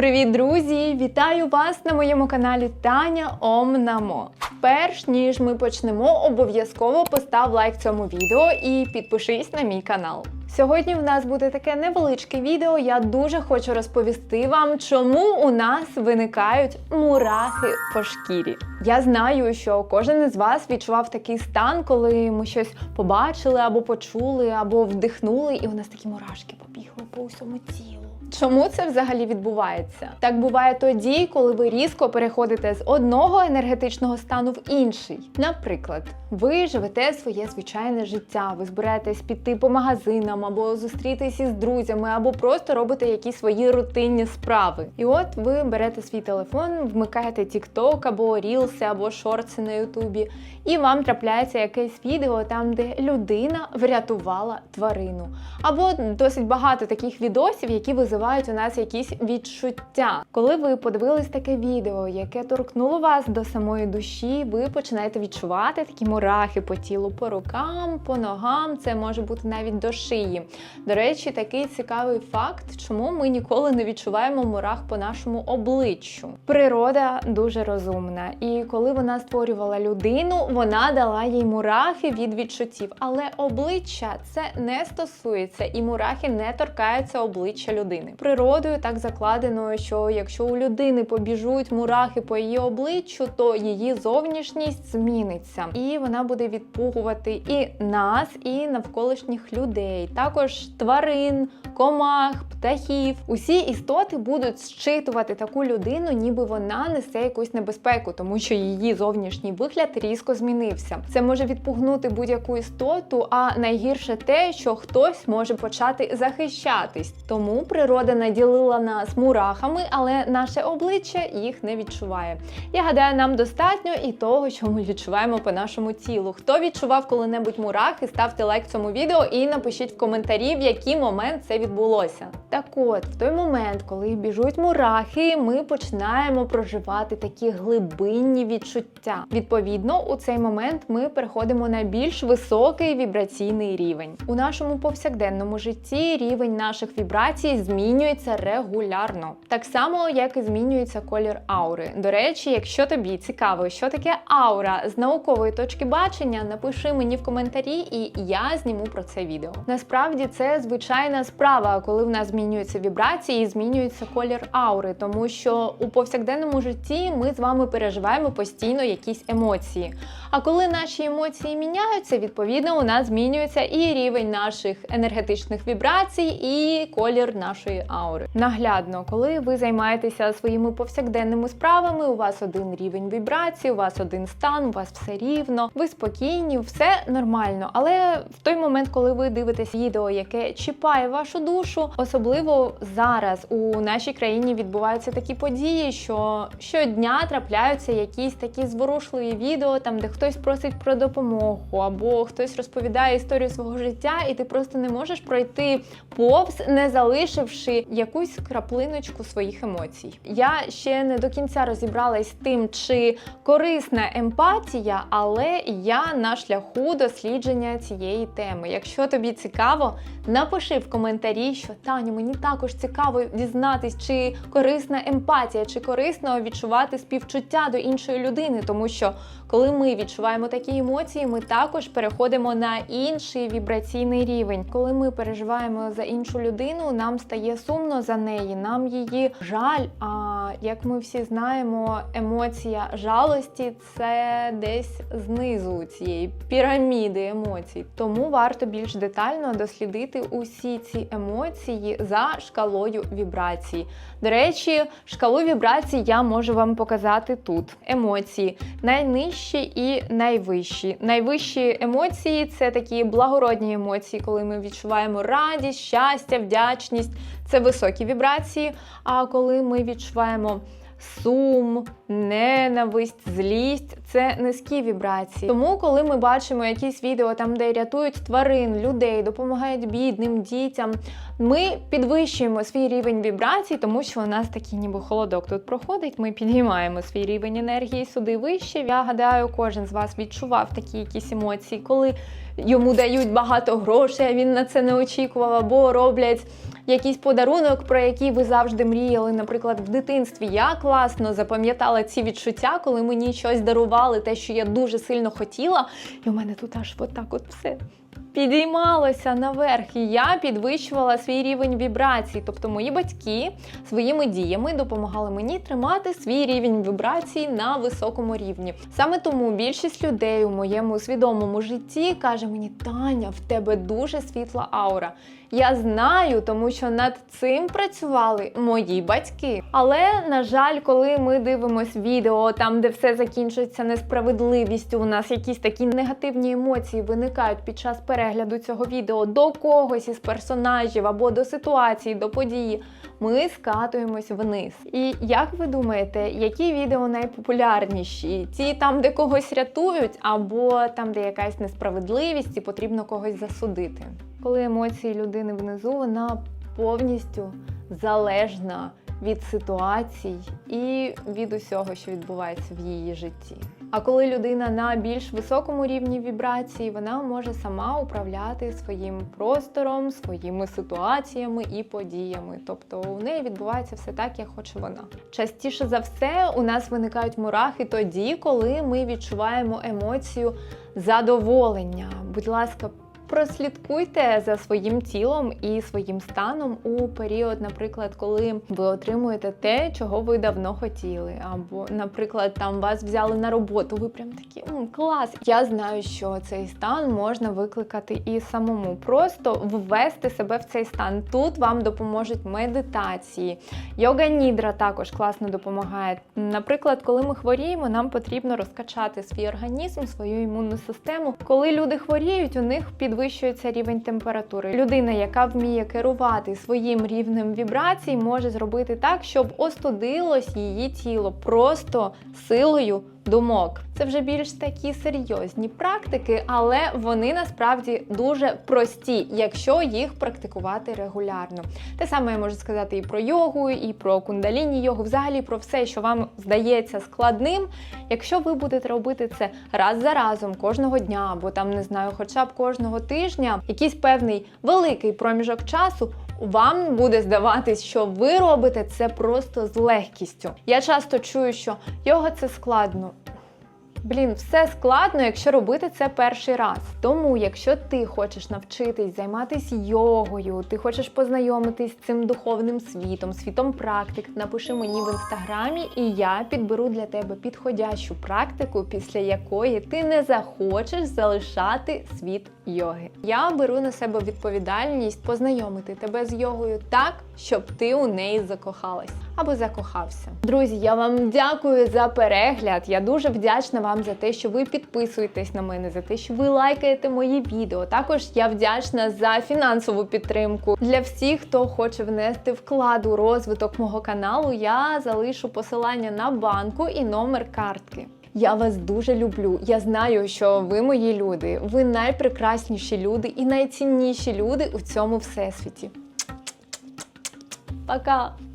Привіт, друзі! Вітаю вас на моєму каналі Таня Омнамо. Перш ніж ми почнемо, обов'язково постав лайк цьому відео і підпишись на мій канал. Сьогодні в нас буде таке невеличке відео. Я дуже хочу розповісти вам, чому у нас виникають мурахи по шкірі. Я знаю, що кожен із вас відчував такий стан, коли ми щось побачили або почули, або вдихнули, і у нас такі мурашки побігли по усьому тілу. Чому це взагалі відбувається? Так буває тоді, коли ви різко переходите з одного енергетичного стану в інший. Наприклад, ви живете своє звичайне життя, ви збираєтесь піти по магазинам або зустрітись із друзями, або просто робите якісь свої рутинні справи. І от ви берете свій телефон, вмикаєте TikTok або Reels, або шорти на Ютубі, і вам трапляється якесь відео там, де людина врятувала тварину. Або досить багато таких відосів, які визивають у нас якісь відчуття. Коли ви подивились таке відео, яке торкнуло вас до самої душі, ви починаєте відчувати такі мурахи по тілу, по рукам, по ногам. Це може бути навіть до шиї. До речі, такий цікавий факт, чому ми ніколи не відчуваємо мурах по нашому обличчю. Природа дуже розумна, і коли вона створювала людину, вона дала їй мурахи від відчуттів. Але обличчя це не стосується, і мурахи не торкаються обличчя людини. Природою так закладено, що якщо у людини побіжуть мурахи по її обличчю, то її зовнішність зміниться, і вона буде відпугувати і нас, і навколишніх людей, також тварин, комах, птахів. Усі істоти будуть зчитувати таку людину, ніби вона несе якусь небезпеку, тому що її зовнішній вигляд різко змінився. Це може відпугнути будь-яку істоту, а найгірше те, що хтось може почати захищатись. Тому природа наділила нас мурахами, але наше обличчя їх не відчуває. Я гадаю, нам достатньо і того, що ми відчуваємо по нашому тілу. Хто відчував коли-небудь мурахи, ставте лайк цьому відео і напишіть в коментарі, в який момент це відбулося. Так от, в той момент, коли біжуть мурахи, ми починаємо проживати такі глибинні відчуття. Відповідно, у цей момент ми переходимо на більш високий вібраційний рівень. У нашому повсякденному житті рівень наших вібрацій змінюється регулярно, так само як і змінюється колір аури. До речі, якщо тобі цікаво, що таке аура з наукової точки бачення, напиши мені в коментарі, і я зніму про це відео. Насправді це звичайна справа, коли в нас змінюються вібрації, і змінюється колір аури, тому що у повсякденному житті ми з вами переживаємо постійно якісь емоції. А коли наші емоції міняються, відповідно у нас змінюється і рівень наших енергетичних вібрацій, і колір нашої аури. Наглядно, коли ви займаєтеся своїми повсякденними справами, у вас один рівень вібрацій, у вас один стан, у вас все рівно, ви спокійні, все нормально. Але в той момент, коли ви дивитесь відео, яке чіпає вашу душу, особливо зараз у нашій країні відбуваються такі події, що щодня трапляються якісь такі зворушливі відео, там де хтось просить про допомогу, або хтось розповідає історію свого життя, і ти просто не можеш пройти повз, не залишивши якусь краплиночку своїх емоцій. Я ще не до кінця розібралась з тим, чи корисна емпатія, але я на шляху дослідження цієї теми. Якщо тобі цікаво, напиши в коментарі, що Таню, мені також цікаво дізнатись, чи корисна емпатія, чи корисно відчувати співчуття до іншої людини, тому що коли ми відчуваємо такі емоції, ми також переходимо на інший вібраційний рівень. Коли ми переживаємо за іншу людину, нам стає сумно за неї, нам її жаль. А як ми всі знаємо, емоція жалості це десь знизу цієї піраміди емоцій. Тому варто більш детально дослідити усі ці емоції за шкалою вібрацій. До речі, шкалу вібрацій я можу вам показати тут. Емоції найнижчі і найвищі. Найвищі емоції це такі благородні емоції, коли ми відчуваємо радість, щастя, вдячність. Це високі вібрації. А коли ми відчуваємо сум, ненависть, злість це низькі вібрації. Тому, коли ми бачимо якісь відео там, де рятують тварин, людей, допомагають бідним дітям, ми підвищуємо свій рівень вібрацій, тому що у нас такий ніби холодок тут проходить. Ми підіймаємо свій рівень енергії сюди вище. Я гадаю, кожен з вас відчував такі якісь емоції, коли йому дають багато грошей, а він на це не очікував, або роблять якийсь подарунок, про який ви завжди мріяли. Наприклад, в дитинстві я класно запам'ятала ці відчуття, коли мені щось дарували, те, що я дуже сильно хотіла, і у мене тут аж отак от все. Підіймалося наверх, і я підвищувала свій рівень вібрацій. Тобто мої батьки своїми діями допомагали мені тримати свій рівень вібрацій на високому рівні. Саме тому більшість людей у моєму свідомому житті каже мені: Таня, в тебе дуже світла аура. Я знаю, тому що над цим працювали мої батьки. Але на жаль, коли ми дивимось відео, там де все закінчується несправедливістю, у нас якісь такі негативні емоції виникають під час перегляду цього відео до когось із персонажів або до ситуації, до події. Ми скатуємось вниз. І як ви думаєте, які відео найпопулярніші? Ті там, де когось рятують, або там, де якась несправедливість і потрібно когось засудити? Коли емоції людини внизу, вона повністю залежна від ситуацій і від усього, що відбувається в її житті. А коли людина на більш високому рівні вібрації, вона може сама управляти своїм простором, своїми ситуаціями і подіями. Тобто у неї відбувається все так, як хоче вона. Частіше за все, у нас виникають мурахи тоді, коли ми відчуваємо емоцію задоволення. Будь ласка. Прослідкуйте за своїм тілом і своїм станом у період, наприклад, коли ви отримуєте те, чого ви давно хотіли. Або, наприклад, там вас взяли на роботу, ви прям такі «М, клас. Я знаю, що цей стан можна викликати і самому. Просто ввести себе в цей стан. Тут вам допоможуть медитації. Йога нідра також класно допомагає. Наприклад, коли ми хворіємо, нам потрібно розкачати свій організм, свою імунну систему. Коли люди хворіють, у них підвищується рівень температури. Людина, яка вміє керувати своїм рівнем вібрацій, може зробити так, щоб остудилось її тіло просто силою думок. Це вже більш такі серйозні практики, але вони насправді дуже прості, якщо їх практикувати регулярно. Те саме я можу сказати і про йогу, і про кундаліні йогу, взагалі про все, що вам здається складним. Якщо ви будете робити це раз за разом кожного дня, або там не знаю, хоча б кожного тижня, якийсь певний великий проміжок часу. Вам буде здаватись, що ви робите це просто з легкістю. Я часто чую, що йога це складно. Блін, все складно, якщо робити це перший раз. Тому, якщо ти хочеш навчитись займатися йогою, ти хочеш познайомитись з цим духовним світом, світом практик, напиши мені в інстаграмі, і я підберу для тебе підходящу практику, після якої ти не захочеш залишати світ йоги. Я беру на себе відповідальність познайомити тебе з йогою так, щоб ти у неї закохалась або закохався. Друзі, я вам дякую за перегляд. Я дуже вдячна вам за те, що ви підписуєтесь на мене, за те, що ви лайкаєте мої відео. Також я вдячна за фінансову підтримку. Для всіх, хто хоче внести вклад у розвиток мого каналу, я залишу посилання на банку і номер картки. Я вас дуже люблю. Я знаю, що ви мої люди. Ви найпрекрасніші люди і найцінніші люди у цьому всесвіті. Пока!